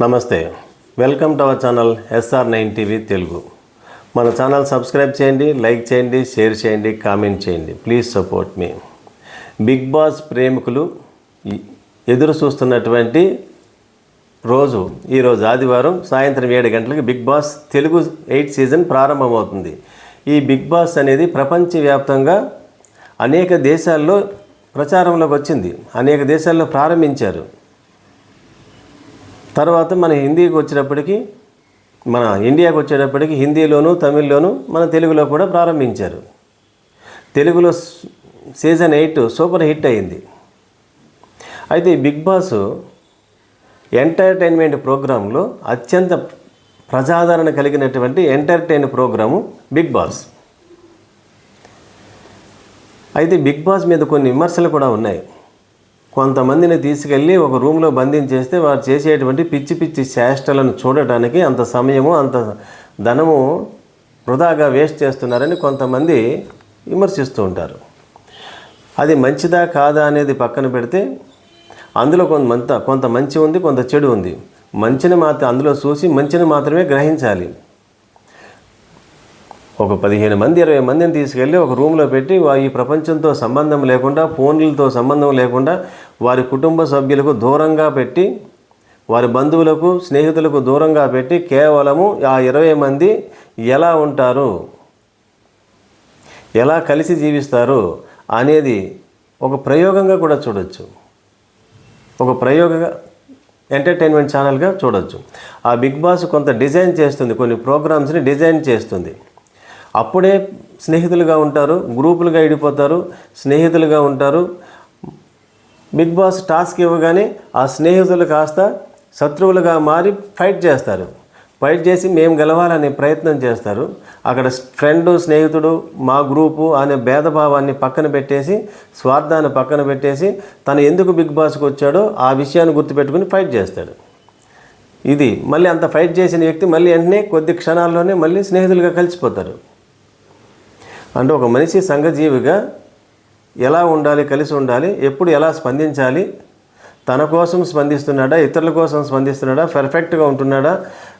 నమస్తే. Welcome to our channel SR nine TV Telugu. మన channel subscribe చేయండి like చేయండి షేర్ చేయండి కామెంట్ చేయండి. Please support me. Big boss ప్రేమికులు ఎదురు చూస్తున్నటువంటి రోజు ఈరోజు ఆదివారం సాయంత్రం ఏడు గంటలకు big boss Telugu eight season ప్రారంభమవుతుంది. ఈ బిగ్ బాస్ అనేది ప్రపంచవ్యాప్తంగా అనేక దేశాల్లో ప్రచారంలోకి వచ్చింది. అనేక దేశాల్లో ప్రారంభించారు. తర్వాత మన హిందీకి వచ్చేటప్పటికి మన ఇండియాకి వచ్చేటప్పటికి హిందీలోను తమిళ్ళోను మన తెలుగులో కూడా ప్రారంభించారు. తెలుగులో సీజన్ ఎయిట్ సూపర్ హిట్ అయింది. అయితే బిగ్ బాస్ ఎంటర్టైన్మెంట్ ప్రోగ్రాంలో అత్యంత ప్రజాదరణ కలిగినటువంటి ఎంటర్టైన్ ప్రోగ్రాము బిగ్ బాస్. అయితే బిగ్ బాస్ మీద కొన్ని విమర్శలు కూడా ఉన్నాయి. కొంతమందిని తీసుకెళ్ళి ఒక రూమ్లో బంధించేస్తే వారు చేసేటువంటి పిచ్చి పిచ్చి చేష్టలను చూడటానికి అంత సమయము అంత ధనము వృధాగా వేస్ట్ చేస్తున్నారని కొంతమంది విమర్శిస్తూ ఉంటారు. అది మంచిదా కాదా అనేది పక్కన పెడితే అందులో కొంత కొంత మంచి ఉంది కొంత చెడు ఉంది. మంచిని మాత్రం అందులో చూసి మంచిని మాత్రమే గ్రహించాలి. ఒక పదిహేను మంది ఇరవై మందిని తీసుకెళ్ళి ఒక రూమ్లో పెట్టి ఈ ప్రపంచంతో సంబంధం లేకుండా ఫోన్లతో సంబంధం లేకుండా వారి కుటుంబ సభ్యులకు దూరంగా పెట్టి వారి బంధువులకు స్నేహితులకు దూరంగా పెట్టి కేవలము ఆ ఇరవై మంది ఎలా ఉంటారు? ఎలా కలిసి జీవిస్తారు? అనేది ఒక ప్రయోగంగా కూడా చూడొచ్చు. ఒక ప్రయోగంగా ఎంటర్టైన్మెంట్ ఛానల్గా చూడొచ్చు. ఆ బిగ్ బాస్ కొంత డిజైన్ చేస్తుంది కొన్ని ప్రోగ్రామ్స్ని డిజైన్ చేస్తుంది. అప్పుడే స్నేహితులుగా ఉంటారు గ్రూపులుగా విడిపోతారు స్నేహితులుగా ఉంటారు. బిగ్ బాస్ టాస్క్ ఇవ్వగానే ఆ స్నేహితులు కాస్త శత్రువులుగా మారి ఫైట్ చేస్తారు. ఫైట్ చేసి మేము గెలవాలనే ప్రయత్నం చేస్తారు. అక్కడ ఫ్రెండ్ స్నేహితుడు మా గ్రూపు అనే భేదభావాన్ని పక్కన పెట్టేసి స్వార్థాన్ని పక్కన పెట్టేసి తను ఎందుకు బిగ్ బాస్కి వచ్చాడో ఆ విషయాన్ని గుర్తుపెట్టుకుని ఫైట్ చేస్తాడు. ఇది మళ్ళీ అంత ఫైట్ చేసిన వ్యక్తి మళ్ళీ వెంటనే కొద్ది క్షణాల్లోనే మళ్ళీ స్నేహితులుగా కలిసిపోతారు. అంటే ఒక మనిషి సంఘజీవిగా ఎలా ఉండాలి కలిసి ఉండాలి ఎప్పుడు ఎలా స్పందించాలి తన కోసం స్పందిస్తున్నాడా ఇతరుల కోసం స్పందిస్తున్నాడా పర్ఫెక్ట్గా ఉంటున్నాడా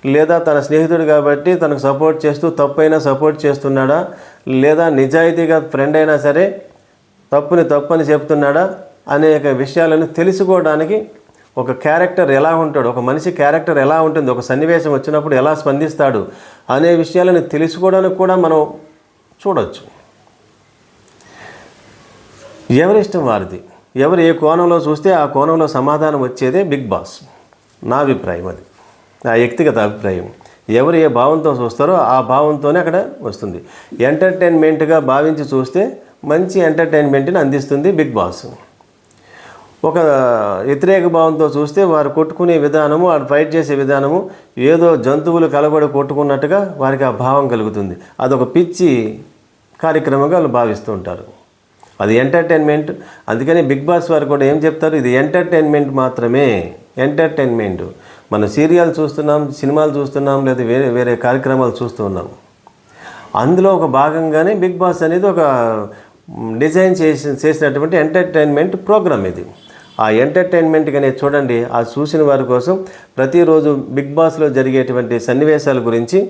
లేదా తన స్నేహితుడు కాబట్టి తనకు సపోర్ట్ చేస్తూ తప్పైనా సపోర్ట్ చేస్తున్నాడా లేదా నిజాయితీగా ఫ్రెండ్ అయినా సరే తప్పుని తప్పని చెప్తున్నాడా అనేక విషయాలను తెలుసుకోవడానికి ఒక క్యారెక్టర్ ఎలా ఉంటాడు ఒక మనిషి క్యారెక్టర్ ఎలా ఉంటుంది ఒక సన్నివేశం వచ్చినప్పుడు ఎలా స్పందిస్తాడు అనే విషయాలను తెలుసుకోవడానికి కూడా మనం చూడవచ్చు ఎవరిష్టం వారిది? ఎవరు ఏ కోణంలో చూస్తే ఆ కోణంలో సమాధానం వచ్చేదే బిగ్ బాస్. నా అభిప్రాయం అది. నా వ్యక్తిగత అభిప్రాయం. ఎవరు ఏ భావంతో చూస్తారో ఆ భావంతోనే అక్కడ వస్తుంది. ఎంటర్టైన్మెంట్గా భావించి చూస్తే మంచి ఎంటర్టైన్మెంట్ని అందిస్తుంది బిగ్ బాస్. ఒక వ్యతిరేక భావంతో చూస్తే వారు కొట్టుకునే విధానము వారు ఫైట్ చేసే విధానము ఏదో జంతువులు కలబడి కొట్టుకున్నట్టుగా వారికి ఆ భావం కలుగుతుంది. అదొక పిచ్చి కార్యక్రమంగా వాళ్ళు భావిస్తూ ఉంటారు. అది ఎంటర్టైన్మెంట్ అందుకని బిగ్ బాస్ వారు కూడా ఏం చెప్తారు? ఇది ఎంటర్టైన్మెంట్ మాత్రమే. ఎంటర్టైన్మెంట్ మన సీరియల్ చూస్తున్నాం సినిమాలు చూస్తున్నాం లేదా వేరే వేరే కార్యక్రమాలు చూస్తూ ఉన్నాం. అందులో ఒక భాగంగానే బిగ్ బాస్ అనేది ఒక డిజైన్ చేసి చేసినటువంటి ఎంటర్టైన్మెంట్ ప్రోగ్రామ్ ఇది. ఆ ఎంటర్టైన్మెంట్ అనేది చూడండి ఆ చూసిన వారి కోసం ప్రతిరోజు బిగ్ బాస్లో జరిగేటువంటి సన్నివేశాల గురించి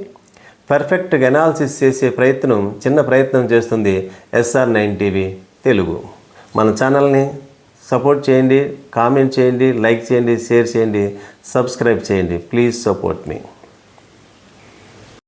పర్ఫెక్ట్గా ఎనాలిసిస్ చేసే ప్రయత్నం చిన్న ప్రయత్నం చేస్తుంది ఎస్ఆర్ నైన్ టీవీ. తెలుగు. మన ఛానల్ని సపోర్ట్ చేయండి కామెంట్ చేయండి లైక్ చేయండి షేర్ చేయండి సబ్స్క్రైబ్ చేయండి. Please support me.